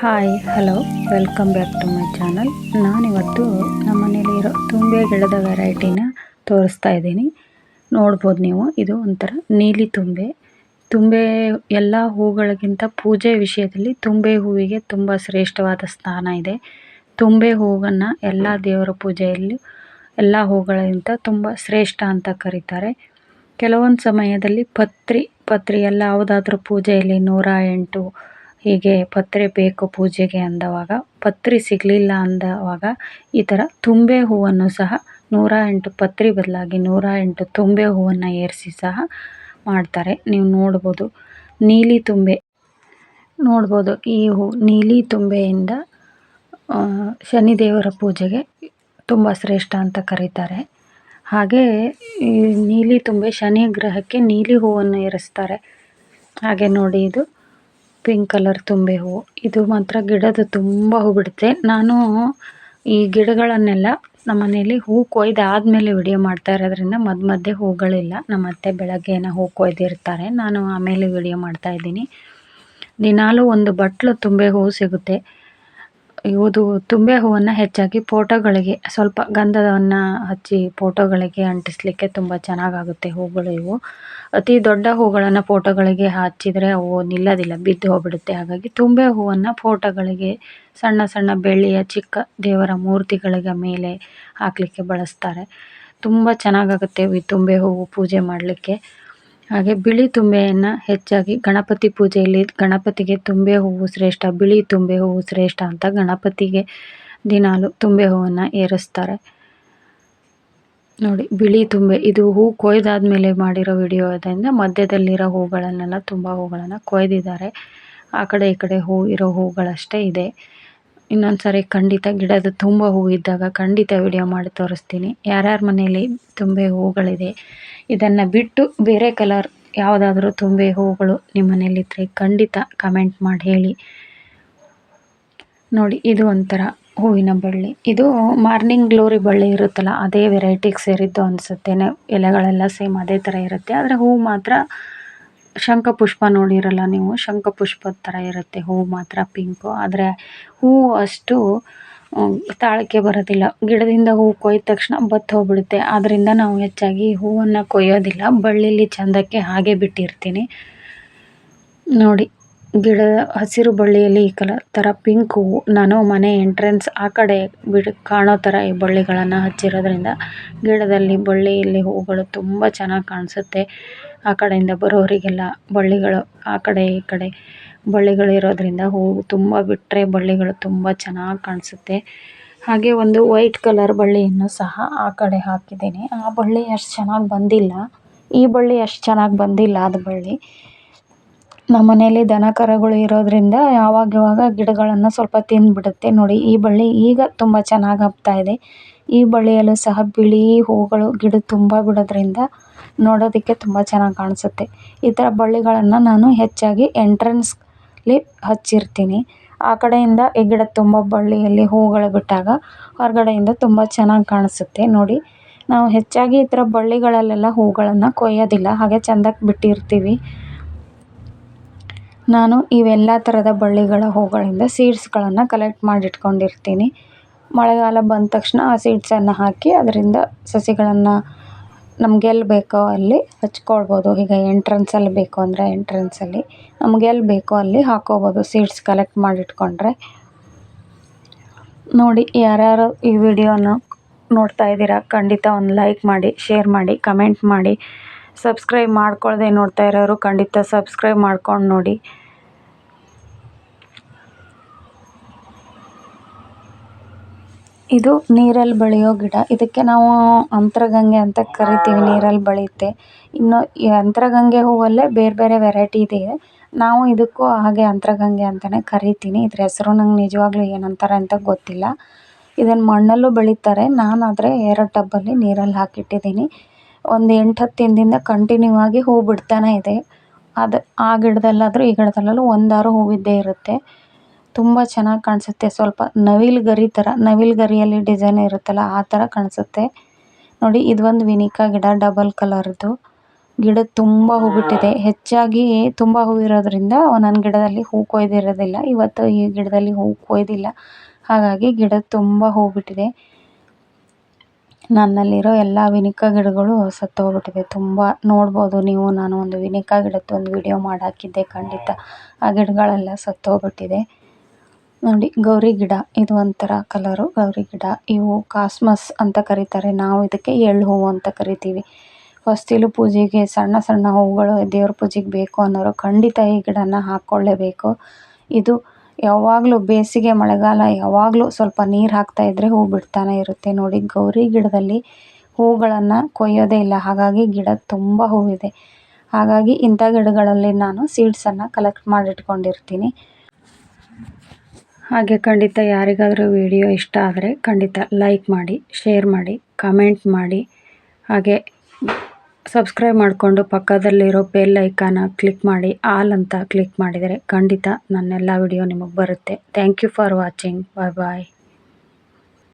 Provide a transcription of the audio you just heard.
Hi, hello, welcome back to my channel. ನಾನಿವತ್ತು ನಮ್ಮ ಮನೇಲಿರೋ ತುಂಬೆ ಗಿಡದ ವೆರೈಟಿನ ತೋರಿಸ್ತಾ ಇದ್ದೀನಿ. ನೋಡ್ಬೋದು ನೀವು, ಇದು ಒಂಥರ ನೀಲಿ ತುಂಬೆ. ತುಂಬೆ ಎಲ್ಲ ಹೂಗಳಿಗಿಂತ ಪೂಜೆ ವಿಷಯದಲ್ಲಿ ತುಂಬೆ ಹೂವಿಗೆ ತುಂಬ ಶ್ರೇಷ್ಠವಾದ ಸ್ಥಾನ ಇದೆ. ತುಂಬೆ ಹೂವನ್ನು ಎಲ್ಲ ದೇವರ ಪೂಜೆಯಲ್ಲಿ ಎಲ್ಲ ಹೂಗಳಿಗಿಂತ ತುಂಬ ಶ್ರೇಷ್ಠ ಅಂತ ಕರೀತಾರೆ. ಕೆಲವೊಂದು ಸಮಯದಲ್ಲಿ ಪತ್ರಿ ಪತ್ರಿ ಎಲ್ಲ ಯಾವುದಾದ್ರೂ ಪೂಜೆಯಲ್ಲಿ ನೂರ ಎಂಟು ಹೀಗೆ ಪತ್ರೆ ಬೇಕು ಪೂಜೆಗೆ ಅಂದವಾಗ, ಪತ್ರೆ ಸಿಗಲಿಲ್ಲ ಅಂದವಾಗ ಈ ಥರ ತುಂಬೆ ಹೂವನ್ನು ಸಹ ನೂರ ಎಂಟು, ಪತ್ರೆ ಬದಲಾಗಿ ನೂರ ಎಂಟು ತುಂಬೆ ಹೂವನ್ನು ಏರಿಸಿ ಸಹ ಮಾಡ್ತಾರೆ. ನೀವು ನೋಡ್ಬೋದು, ನೀಲಿ ತುಂಬೆ, ನೋಡ್ಬೋದು ಈ ಹೂ ನೀಲಿ ತುಂಬೆಯಿಂದ ಶನಿದೇವರ ಪೂಜೆಗೆ ತುಂಬ ಶ್ರೇಷ್ಠ ಅಂತ ಕರೀತಾರೆ. ಹಾಗೆ ಈ ನೀಲಿ ತುಂಬೆ ಶನಿ ಗ್ರಹಕ್ಕೆ ನೀಲಿ ಹೂವನ್ನು ಏರಿಸ್ತಾರೆ. ಹಾಗೆ ನೋಡಿ ಇದು. ಪಿಂಕ್ ಕಲರ್ ತುಂಬೆ ಹೂವು ಇದು ಮಾತ್ರ ಗಿಡದ ತುಂಬ ಹೂ ಬಿಡುತ್ತೆ. ನಾನು ಈ ಗಿಡಗಳನ್ನೆಲ್ಲ ನಮ್ಮ ಮನೇಲಿ ಹೂ ಕೊಯ್ದು ಆದಮೇಲೆ ವಿಡಿಯೋ ಮಾಡ್ತಾ ಇರೋದ್ರಿಂದ ಮಧ್ಯ ಮಧ್ಯೆ ಹೂಗಳಿಲ್ಲ. ನಮ್ಮ ಅತ್ತೆ ಬೆಳಗ್ಗೆನ ಹೂ ಕೊಯ್ದಿರ್ತಾರೆ. ನಾನು ಆಮೇಲೆ ವಿಡಿಯೋ ಮಾಡ್ತಾ ಇದ್ದೀನಿ. ದಿನಾಲೂ ಒಂದು ಬಟ್ಲು ತುಂಬೆ ಹೂವು ಸಿಗುತ್ತೆ. ಇದು ತುಂಬೆ ಹೂವನ್ನು ಹೆಚ್ಚಾಗಿ ಫೋಟೋಗಳಿಗೆ ಸ್ವಲ್ಪ ಗಂಧವನ್ನು ಹಚ್ಚಿ ಫೋಟೋಗಳಿಗೆ ಅಂಟಿಸ್ಲಿಕ್ಕೆ ತುಂಬ ಚೆನ್ನಾಗಾಗುತ್ತೆ ಹೂಗಳು ಇವು. ಅತಿ ದೊಡ್ಡ ಹೂಗಳನ್ನು ಫೋಟೋಗಳಿಗೆ ಹಚ್ಚಿದರೆ ಅವು ನಿಲ್ಲೋದಿಲ್ಲ, ಬಿದ್ದು ಹೋಗ್ಬಿಡುತ್ತೆ. ಹಾಗಾಗಿ ತುಂಬೆ ಹೂವನ್ನು ಫೋಟೋಗಳಿಗೆ ಸಣ್ಣ ಸಣ್ಣ ಬೆಳ್ಳಿಯ ಚಿಕ್ಕ ದೇವರ ಮೂರ್ತಿಗಳಿಗೆ ಮೇಲೆ ಹಾಕಲಿಕ್ಕೆ ಬಳಸ್ತಾರೆ. ತುಂಬ ಚೆನ್ನಾಗಾಗುತ್ತೆ ಈ ತುಂಬೆ ಹೂವು ಪೂಜೆ ಮಾಡಲಿಕ್ಕೆ. ಹಾಗೆ ಬಿಳಿ ತುಂಬೆಯನ್ನು ಹೆಚ್ಚಾಗಿ ಗಣಪತಿ ಪೂಜೆಯಲ್ಲಿ ಗಣಪತಿಗೆ ತುಂಬೆ ಹೂವು ಶ್ರೇಷ್ಠ, ಬಿಳಿ ತುಂಬೆ ಹೂವು ಶ್ರೇಷ್ಠ ಅಂತ ಗಣಪತಿಗೆ ದಿನಾಲು ತುಂಬೆ ಹೂವನ್ನು ಏರಿಸ್ತಾರೆ. ನೋಡಿ, ಬಿಳಿ ತುಂಬೆ, ಇದು ಹೂ ಕೊಯ್ದಾದ್ಮೇಲೆ ಮಾಡಿರೋ ವಿಡಿಯೋ ಅದರಿಂದ ಮಧ್ಯದಲ್ಲಿರೋ ಹೂಗಳನ್ನೆಲ್ಲ ತುಂಬ ಹೂಗಳನ್ನು ಕೊಯ್ದಿದ್ದಾರೆ. ಆ ಕಡೆ ಈ ಕಡೆ ಹೂ ಇರೋ ಹೂಗಳಷ್ಟೇ ಇದೆ. ಇನ್ನೊಂದು ಸಾರಿ ಖಂಡಿತ ಗಿಡದ ತುಂಬ ಹೂ ಇದ್ದಾಗ ಖಂಡಿತ ವಿಡಿಯೋ ಮಾಡಿ ತೋರಿಸ್ತೀನಿ. ಯಾರ್ಯಾರ ಮನೆಯಲ್ಲಿ ತುಂಬೆ ಹೂಗಳಿದೆ, ಇದನ್ನು ಬಿಟ್ಟು ಬೇರೆ ಕಲರ್ ಯಾವುದಾದ್ರೂ ತುಂಬೆ ಹೂಗಳು ನಿಮ್ಮ ಮನೇಲಿದ್ದರೆ ಖಂಡಿತ ಕಮೆಂಟ್ ಮಾಡಿ ಹೇಳಿ. ನೋಡಿ, ಇದು ಒಂಥರ ಹೂವಿನ ಬಳ್ಳಿ. ಇದು ಮಾರ್ನಿಂಗ್ ಗ್ಲೋರಿ ಬಳ್ಳಿ ಇರುತ್ತಲ್ಲ, ಅದೇ ವೆರೈಟಿಗೆ ಸೇರಿದ್ದು ಅನಿಸುತ್ತೆ ಎಲೆಗಳೆಲ್ಲ ಸೇಮ್ ಅದೇ ಥರ ಇರುತ್ತೆ. ಆದರೆ ಹೂ ಮಾತ್ರ ಶಂಖಪುಷ್ಪ ನೋಡಿರಲ್ಲ ನೀವು? ಶಂಖಪುಷ್ಪದ ಥರ ಇರುತ್ತೆ. ಹೂ ಮಾತ್ರ ಪಿಂಕು ಆದರೆ ಹೂವು ಅಷ್ಟು ತಾಳಕ್ಕೆ ಬರೋದಿಲ್ಲ. ಗಿಡದಿಂದ ಹೂವು ಕೊಯ್ದ ತಕ್ಷಣ ಬತ್ತು ಹೋಗ್ಬಿಡುತ್ತೆ. ಆದ್ದರಿಂದ ನಾವು ಹೆಚ್ಚಾಗಿ ಹೂವನ್ನು ಕೊಯ್ಯೋದಿಲ್ಲ. ಬಳ್ಳಿಲಿ ಚಂದಕ್ಕೆ ಹಾಗೆ ಬಿಟ್ಟಿರ್ತೀನಿ. ನೋಡಿ, ಗಿಡ, ಹಸಿರು ಬಳ್ಳಿಯಲ್ಲಿ ಈ ಕಲರ್ ಥರ ಪಿಂಕ್ ಹೂವು ನಾನು ಮನೆ ಎಂಟ್ರೆನ್ಸ್ ಆ ಕಡೆ ಬಿಡು, ಕಾಣೋ ಥರ ಈ ಬಳ್ಳಿಗಳನ್ನು ಹಚ್ಚಿರೋದ್ರಿಂದ ಗಿಡದಲ್ಲಿ ಬಳ್ಳಿಯಲ್ಲಿ ಹೂಗಳು ತುಂಬ ಚೆನ್ನಾಗಿ ಕಾಣಿಸುತ್ತೆ. ಆ ಕಡೆಯಿಂದ ಬರೋರಿಗೆಲ್ಲ ಬಳ್ಳಿಗಳು, ಆ ಕಡೆ ಈ ಕಡೆ ಬಳ್ಳಿಗಳು ಇರೋದ್ರಿಂದ ಹೂವು ತುಂಬ ಬಿಟ್ಟರೆ ಬಳ್ಳಿಗಳು ತುಂಬ ಚೆನ್ನಾಗಿ ಕಾಣಿಸುತ್ತೆ. ಹಾಗೆ ಒಂದು ವೈಟ್ ಕಲರ್ ಬಳ್ಳಿಯನ್ನು ಸಹ ಆ ಕಡೆ ಹಾಕಿದ್ದೀನಿ. ಆ ಬಳ್ಳಿ ಅಷ್ಟು ಚೆನ್ನಾಗಿ ಬಂದಿಲ್ಲ. ಈ ಬಳ್ಳಿ ಅಷ್ಟು ಚೆನ್ನಾಗಿ ಬಂದಿಲ್ಲ ಅದು ಬಳ್ಳಿ. ನಮ್ಮ ಮನೆಯಲ್ಲಿ ದನ ಕರುಗಳು ಇರೋದ್ರಿಂದ ಯಾವಾಗ ಗಿಡಗಳನ್ನು ಸ್ವಲ್ಪ ತಿಂದುಬಿಡುತ್ತೆ ನೋಡಿ, ಈ ಬಳ್ಳಿ ಈಗ ತುಂಬ ಚೆನ್ನಾಗಿ ಹಬ್ತಾ ಇದೆ. ಈ ಬಳ್ಳಿಯಲ್ಲೂ ಸಹ ಬಿಳಿ ಹೂಗಳು, ಗಿಡ ತುಂಬ ಬಿಡೋದ್ರಿಂದ ನೋಡೋದಕ್ಕೆ ತುಂಬ ಚೆನ್ನಾಗಿ ಕಾಣಿಸುತ್ತೆ. ಈ ಥರ ಬಳ್ಳಿಗಳನ್ನು ನಾನು ಹೆಚ್ಚಾಗಿ ಎಂಟ್ರೆನ್ಸ್ಲಿ ಹಚ್ಚಿರ್ತೀನಿ. ಆ ಕಡೆಯಿಂದ ಈ ಗಿಡ ತುಂಬ ಬಳ್ಳಿಯಲ್ಲಿ ಹೂಗಳು ಬಿಟ್ಟಾಗ ಹೊರಗಡೆಯಿಂದ ತುಂಬ ಚೆನ್ನಾಗಿ ಕಾಣಿಸುತ್ತೆ ನೋಡಿ. ನಾವು ಹೆಚ್ಚಾಗಿ ಈ ಥರ ಬಳ್ಳಿಗಳಲ್ಲೆಲ್ಲ ಹೂಗಳನ್ನು ಕೊಯ್ಯೋದಿಲ್ಲ, ಹಾಗೆ ಚೆಂದಕ್ಕೆ ಬಿಟ್ಟಿರ್ತೀವಿ. ನಾನು ಇವೆಲ್ಲ ಥರದ ಬಳ್ಳಿಗಳ ಹೂಗಳಿಂದ ಸೀಡ್ಸ್ಗಳನ್ನು ಕಲೆಕ್ಟ್ ಮಾಡಿ ಇಟ್ಕೊಂಡಿರ್ತೀನಿ ಮಳೆಗಾಲ ಬಂದ ತಕ್ಷಣ ಆ ಸೀಡ್ಸನ್ನು ಹಾಕಿ ಅದರಿಂದ ಸಸಿಗಳನ್ನು ನಮ್ಗೆ ಎಲ್ಲಿ ಬೇಕೋ ಅಲ್ಲಿ ಹಚ್ಕೊಳ್ಬೋದು. ಈಗ ಎಂಟ್ರೆನ್ಸಲ್ಲಿ ಬೇಕು ಅಂದರೆ ಎಂಟ್ರೆನ್ಸಲ್ಲಿ ನಮ್ಗೆ ಎಲ್ಲಿ ಬೇಕೋ ಅಲ್ಲಿ ಹಾಕ್ಕೊಬೋದು ಸೀಡ್ಸ್ ಕಲೆಕ್ಟ್ ಮಾಡಿ ಇಟ್ಕೊಂಡ್ರೆ ನೋಡಿ ಯಾರ್ಯಾರು ಈ ವಿಡಿಯೋನ ನೋಡ್ತಾ ಇದ್ದೀರಾ, ಖಂಡಿತ ಒಂದು ಲೈಕ್ ಮಾಡಿ ಶೇರ್ ಮಾಡಿ ಕಮೆಂಟ್ ಮಾಡಿ. ಸಬ್ಸ್ಕ್ರೈಬ್ ಮಾಡ್ಕೊಳ್ಳದೆ ನೋಡ್ತಾ ಇರೋರು ಖಂಡಿತ ಸಬ್ಸ್ಕ್ರೈಬ್ ಮಾಡ್ಕೊಂಡು ನೋಡಿ. ಇದು ನೀರಲ್ಲಿ ಬೆಳೆಯೋ ಗಿಡ. ಇದಕ್ಕೆ ನಾವು ಅಂತರಗಂಗೆ ಅಂತ ಕರಿತೀವಿ, ನೀರಲ್ಲಿ ಬೆಳೆಯುತ್ತೆ. ಇನ್ನು ಈ ಅಂತರಗಂಗೆ ಹೂವಲ್ಲೇ ಬೇರೆ ಬೇರೆ ವೆರೈಟಿ ಇದೆ. ನಾವು ಇದಕ್ಕೂ ಹಾಗೆ ಅಂತರಗಂಗೆ ಅಂತಲೇ ಕರಿತೀನಿ. ಇದ್ರ ಹೆಸರು ನಂಗೆ ನಿಜವಾಗ್ಲೂ ಏನಂತಾರೆ ಅಂತ ಗೊತ್ತಿಲ್ಲ. ಇದನ್ನು ಮಣ್ಣಲ್ಲೂ ಬೆಳೀತಾರೆ. ನಾನಾದರೆ ಎರಡು ಟಬ್ಬಲ್ಲಿ ನೀರಲ್ಲಿ ಹಾಕಿಟ್ಟಿದ್ದೀನಿ. ಒಂದು ಎಂಟು ಹತ್ತು ದಿನದಿಂದ ಕಂಟಿನ್ಯೂ ಆಗಿ ಹೂ ಬಿಡ್ತಾನೆ ಇದೆ. ಅದು, ಆ ಗಿಡದಲ್ಲಾದರೂ ಈ ಗಿಡದಲ್ಲೂ ಒಂದಾರು ಹೂವಿದ್ದೇ ಇರುತ್ತೆ. ತುಂಬ ಚೆನ್ನಾಗಿ ಕಾಣಿಸುತ್ತೆ. ಸ್ವಲ್ಪ ನವಿಲು ಗರಿ ಥರ ನವಿಲು ಗರಿಯಲ್ಲಿ ಡಿಸೈನ್ ಇರುತ್ತಲ್ಲ, ಆ ಥರ ಕಾಣಿಸುತ್ತೆ. ನೋಡಿ ಇದು ಒಂದು ವಿನಿಕಾ ಗಿಡ, ಡಬಲ್ ಕಲರ್ದು. ಗಿಡ ತುಂಬ ಹೂ ಬಿಟ್ಟಿದೆ ಹೆಚ್ಚಾಗಿ ತುಂಬ ಹೂ ಇರೋದ್ರಿಂದ ಒಂದೊಂದು ಗಿಡದಲ್ಲಿ ಹೂ ಕೊಯ್ದಿರೋದಿಲ್ಲ. ಇವತ್ತು ಈ ಗಿಡದಲ್ಲಿ ಹೂ ಕೊಯ್ದಿಲ್ಲ. ಹಾಗಾಗಿ ಗಿಡ ತುಂಬ ಹೂ ಬಿಟ್ಟಿದೆ ನನ್ನಲ್ಲಿರೋ ಎಲ್ಲ ವಿನಿಕ ಗಿಡಗಳು ಸತ್ತೋಗ್ಬಿಟ್ಟಿದೆ. ತುಂಬ ನೋಡ್ಬೋದು ನೀವು. ನಾನು ಒಂದು ವಿನಿಕ ಒಂದು ವಿಡಿಯೋ ಮಾಡಿ ಹಾಕಿದ್ದೆ ಖಂಡಿತ. ಆ ಗಿಡಗಳೆಲ್ಲ ಸತ್ತೋಗ್ಬಿಟ್ಟಿದೆ. ನೋಡಿ, ಗೌರಿ ಗಿಡ. ಇದು ಒಂಥರ ಕಲರು ಗೌರಿ ಗಿಡ. ಇವು ಕಾಸ್ಮಸ್ ಅಂತ ಕರೀತಾರೆ. ನಾವು ಇದಕ್ಕೆ ಎಳ್ಳು ಹೂವು ಅಂತ ಕರಿತೀವಿ. ಹೊಸ್ತಿಲು ಪೂಜೆಗೆ ಸಣ್ಣ ಸಣ್ಣ ಹೂವುಗಳು ದೇವ್ರ ಪೂಜೆಗೆ ಬೇಕು ಅನ್ನೋರು ಖಂಡಿತ ಈ ಗಿಡನ ಹಾಕ್ಕೊಳ್ಳೇಬೇಕು. ಇದು ಯಾವಾಗಲೂ ಬೇಸಿಗೆ ಮಳೆಗಾಲ, ಯಾವಾಗಲೂ ಸ್ವಲ್ಪ ನೀರು ಹಾಕ್ತಾ ಇದ್ದರೆ ಹೂ ಬಿಡ್ತಾನೆ ಇರುತ್ತೆ. ನೋಡಿ, ಗೌರಿ ಗಿಡದಲ್ಲಿ ಹೂಗಳನ್ನು ಕೊಯ್ಯೋದೇ ಇಲ್ಲ. ಹಾಗಾಗಿ ಗಿಡ ತುಂಬ ಹೂವಿದೆ. ಹಾಗಾಗಿ ಇಂಥ ಗಿಡಗಳಲ್ಲಿ ನಾನು ಸೀಡ್ಸನ್ನು ಕಲೆಕ್ಟ್ ಮಾಡಿಟ್ಕೊಂಡಿರ್ತೀನಿ. ಹಾಗೆ ಖಂಡಿತ ಯಾರಿಗಾದರೂ ವಿಡಿಯೋ ಇಷ್ಟ ಆದರೆ ಖಂಡಿತ ಲೈಕ್ ಮಾಡಿ ಶೇರ್ ಮಾಡಿ ಕಮೆಂಟ್ ಮಾಡಿ. ಹಾಗೆ ಸಬ್ಸ್ಕ್ರೈಬ್ ಮಾಡಿಕೊಂಡು ಪಕ್ಕದಲ್ಲಿರೋ ಬೆಲ್ ಐಕಾನ ಕ್ಲಿಕ್ ಮಾಡಿ ಆಲ್ ಅಂತ ಕ್ಲಿಕ್ ಮಾಡಿದರೆ ಖಂಡಿತ ನನ್ನೆಲ್ಲ ವಿಡಿಯೋ ನಿಮಗೆ ಬರುತ್ತೆ. Thank you for watching bye bye